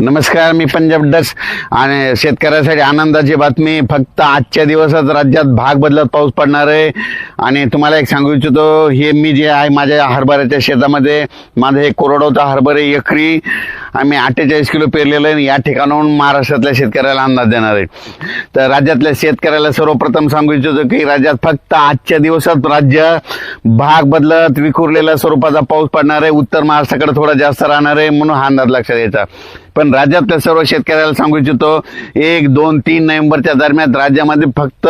नमस्कार मी पंजाब डस आणि शेतकऱ्यासाठी आनंदाची बातमी. फक्त आजच्या दिवसात राज्यात भाग बदलत पाऊस पडणार आहे. आणि तुम्हाला एक सांगू इच्छितो हे मी जे आहे माझ्या हरभऱ्याच्या शेतामध्ये माझं हे कोरडवचा हरभरे एकरी. आम्ही अठ्ठेचाळीस किलो पेरलेलं आहे. आणि या ठिकाणाहून महाराष्ट्रातल्या शेतकऱ्याला अंदाज देणार आहे. तर राज्यातल्या शेतकऱ्याला सर्वप्रथम सांगू इच्छितो की राज्यात फक्त आजच्या दिवसात राज्य भाग बदलत विखुरलेल्या स्वरूपाचा पाऊस पडणार आहे. उत्तर महाराष्ट्राकडे थोडा जास्त राहणार आहे म्हणून हा अंदाज लक्षात यायचा पण राज्यातल्या सर्व शेतकऱ्याला सांगू इच्छितो एक दोन तीन नोव्हेंबरच्या दरम्यान राज्यामध्ये फक्त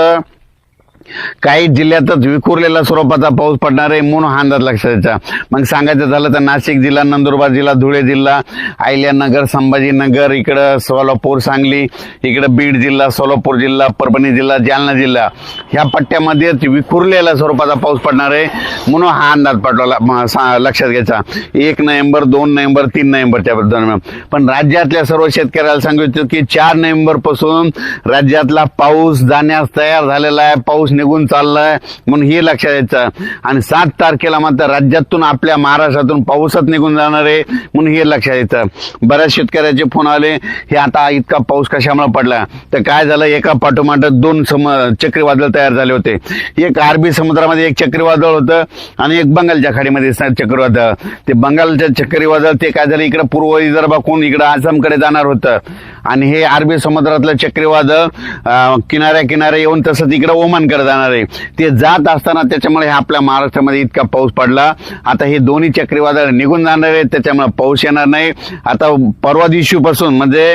काही जिल्ह्यातच विखुरलेल्या स्वरूपाचा पाऊस पडणार आहे म्हणून हा अंदाज लक्षात यायचा मग सांगायचं झालं तर नाशिक जिल्हा नंदुरबार जिल्हा धुळे जिल्हा अहिल्यानगर संभाजीनगर इकडं सोलापूर सांगली इकडं बीड जिल्हा सोलापूर जिल्हा परभणी जिल्हा जालना जिल्हा. ह्या पट्ट्यामध्येच विखुरलेल्या स्वरूपाचा पाऊस पडणार आहे म्हणून हा अंदाज पडला लक्षात घ्यायचा. एक नोव्हेंबर दोन नोव्हेंबर तीन नोव्हेंबरच्या दरम्यान. पण राज्यातल्या सर्व शेतकऱ्याला सांगू इच्छितो की चार नोव्हेंबरपासून राज्यातला पाऊस जाण्यास तयार झालेला आहे. पाऊस निघून चाललाय म्हणून हे लक्षात यायचं. आणि सात तारखेला मात्र राज्यातून आपल्या महाराष्ट्रातून पाऊसच निघून जाणार आहे म्हणून हे लक्षात यायचं. बऱ्याच शेतकऱ्याचे फोन आले हे आता इतका पाऊस कशामुळे पडला? तर काय झालं? एका पाठोमाठ दोन सम चक्रीवादळ तयार झाले होते. एक अरबी समुद्रामध्ये एक चक्रीवादळ होतं आणि एक बंगालच्या खाडीमध्ये चक्रीवादळ. ते बंगालच्या चक्रीवादळ ते काय झालं? इकडं पूर्व विदर्भाकून इकडं आसामकडे जाणार होतं. आणि हे अरबी समुद्रातलं चक्रीवादळ किनाऱ्या किनाऱ्या येऊन तसंच इकडं ओमानकडे जाणार. आहे ते जात असताना त्याच्यामुळे हे आपल्या महाराष्ट्रामध्ये इतका पाऊस पडला. आता हे दोन्ही चक्रीवादळ निघून जाणार आहे त्याच्यामुळे पाऊस येणार नाही. आता परवा दिवशीपासून म्हणजे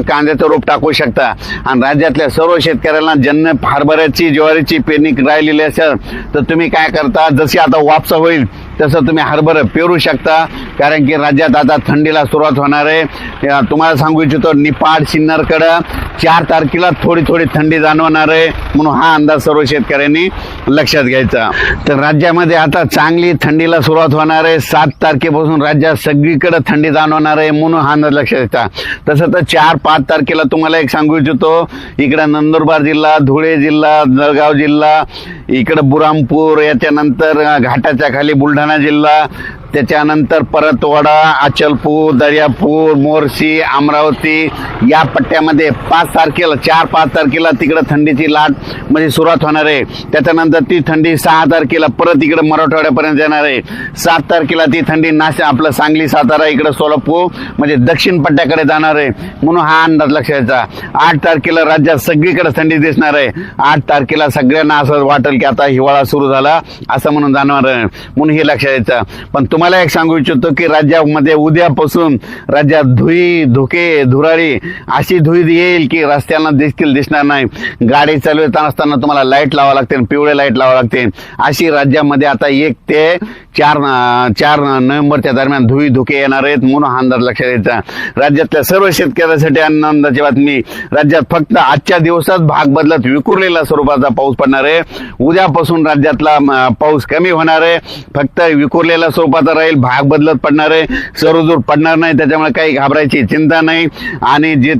कांद्याचं रोप टाकू शकता. आणि राज्यातल्या सर्व शेतकऱ्यांना ज्यांना हरभऱ्याची ज्वारीची पेरणी राहिलेली असेल तर तुम्ही काय करता? जशी आता वापसा होईल तसं तुम्ही हरभरं पेरू शकता. कारण की राज्यात आता थंडीला सुरुवात होणार आहे. तुम्हाला सांगू इच्छितो निपाड सिन्नरकडं चार तारखेला थोडी थोडी थंडी जाणवणार आहे म्हणून हा अंदाज सर्व शेतकऱ्यांनी लक्षात घ्यायचा. तर राज्यामध्ये आता चांगली थंडीला सुरुवात होणार आहे. सात तारखेपासून राज्यात सगळीकडे थंडी जाणवणार आहे म्हणून हा अंदाज लक्षात घ्यायचा. तसं तर चार पाच तारखेला तुम्हाला एक सांगू इच्छितो इकडं नंदुरबार जिल्हा धुळे जिल्हा जळगाव जिल्हा इकडं बुरामपूर याच्यानंतर घाटाच्या खाली बुलढाणा जिल्हा त्याच्यानंतर परतवाडा अचलपूर दर्यापूर मोर्शी अमरावती या पट्ट्यामध्ये पाच तारखेला चार पाच तारखेला तिकडं थंडीची लाट म्हणजे सुरुवात होणार आहे. त्याच्यानंतर ती थंडी सहा तारखेला परत इकडं मराठवाड्यापर्यंत येणार आहे. सात तारखेला ती थंडी नाशिक आपलं सांगली सातारा इकडं सोलापूर म्हणजे दक्षिण पट्ट्याकडे जाणार आहे. म्हणून हा अंदाज लक्षात घ्यायचा आठ तारखेला राज्यात सगळीकडे थंडी दिसणार आहे. आठ तारखेला सगळ्यांना असं वाटेल की आता हिवाळा सुरू झाला असं म्हणून जाणवणार आहे. म्हणून हे लक्षात यायचं पण तुम्हाला एक सांगू इच्छितो की राज्यामध्ये उद्यापासून राज्यात धुई धुके धुराळी अशी धुई येईल की रस्त्यांना देखील दिसणार नाही. गाडी चालवत असताना तुम्हाला लाइट लावा लागते पिवळे लाइट लावा लागते. अशी राज्यामध्ये आता एक ते चार चार नोव्हेंबरच्या दरम्यान धुई धुके येणार आहेत म्हणून हा अंदाज लक्षात द्यायचा राज्यातल्या सर्व शेतकऱ्यासाठी आनंदाची बातमी. राज्यात फक्त आजच्या दिवसात भाग बदलत विखुरलेल्या स्वरूपाचा पाऊस पडणार आहे. उद्यापासून राज्यातला पाऊस कमी होणार आहे. फक्त विखुरलेल्या स्वरूपाचा राहील भाग बदलत पडणार आहे सर्वदूर पडणार नाही त्याच्यामुळे काही घाबरायची चिंता नाही. आणि जे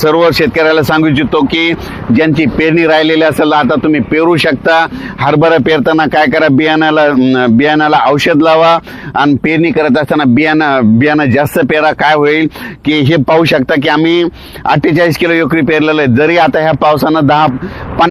सर्व शेतकऱ्याला सांगू इच्छितो की ज्यांची पेरणी राहिलेली असेल आता तुम्ही पेरू शकता. हरभरा पेरताना काय करा बियाण्याला बियाण्याला औषध लावा. आणि पेरणी करत असताना बियाणं बियाणं जास्त पेरा काय होईल? की हे पाहू शकता की आम्ही अठ्ठेचाळीस किलो एकरी पेरलेलं आहे. जरी आता ह्या पावसानं दहा पन्नास